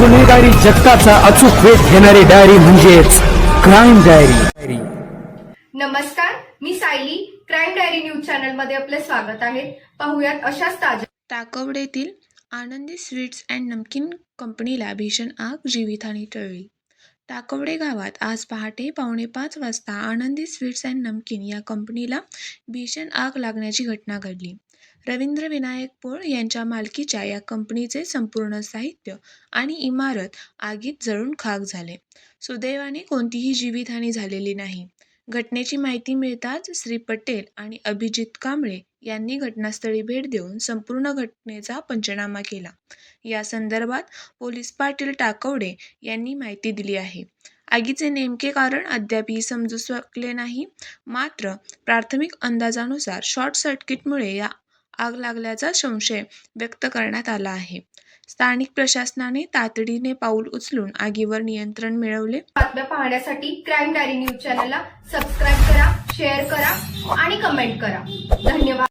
गुन्हेगारी जगताचा अचूक वेध घेणारी डायरी म्हणजेच क्राईम डायरी नमस्कार मी सायली. क्राईम डायरी न्यूज चॅनलमध्ये आपले स्वागत आहे. पाहुयात अशाच ताज्या टाकवडेतील आनंदी स्वीट्स अँड नमकीन कंपनीला भीषण आग जीवितहानी टळली. टाकवडे गावात आज पहाटे पावणे पाच वाजता आनंदी स्वीट्स अँड नमकीन या कंपनीला भीषण आग लागण्याची घटना घडली. रवींद्र विनायक पोळ यांच्या मालकीच्या या कंपनीचे संपूर्ण साहित्य आणि इमारत आगीत जळून खाक झाले. सुदैवाने कोणतीही जीवितहानी झालेली नाही. घटनेची माहिती मिळताच श्री पटेल आणि अभिजित कांबळे यांनी घटनास्थळी भेट देऊन संपूर्ण घटनेचा पंचनामा केला. या संदर्भात पोलीस पाटील टाकवडे यांनी माहिती दिली आहे. आगीचे नेमके कारण अद्यापही समजू शकले नाही. मात्र प्राथमिक अंदाजानुसार शॉर्ट सर्किटमुळे या आग लागल्याचा संशय व्यक्त करण्यात आला आहे. स्थानिक प्रशासनाने तातडीने पाऊल उचलून आगीवर नियंत्रण मिळवले. बातम्या पाहण्यासाठी क्राईम डायरी न्यूज चॅनलला सबस्क्राईब करा शेअर करा आणि कमेंट करा. धन्यवाद.